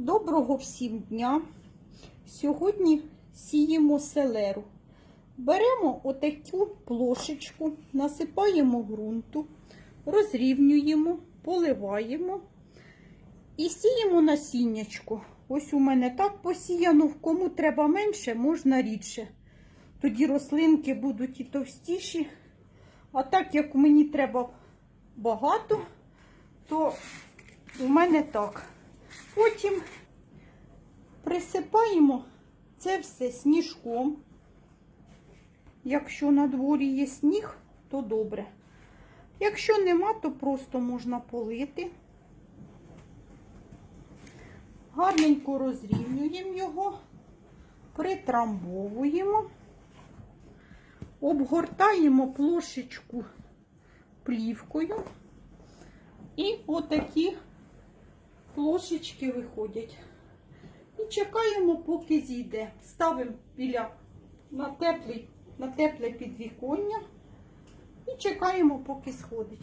Доброго всім дня! Сьогодні сіємо селеру. Беремо отаку плошечку, насипаємо ґрунту, розрівнюємо, поливаємо і сіємо насіннячко. Ось у мене так посіяно, кому треба менше, можна рідше. Тоді рослинки будуть і товстіші. А так як мені треба багато, то у мене так. Потім присипаємо це все сніжком. Якщо на дворі є сніг, то добре. Якщо нема, то просто можна полити. Гарненько розрівнюємо його, притрамбовуємо, обгортаємо плошечку плівкою і отакі плошечки виходять. І чекаємо, поки зійде. Ставимо біля на, тепле, на тепле підвіконня і чекаємо, поки сходить.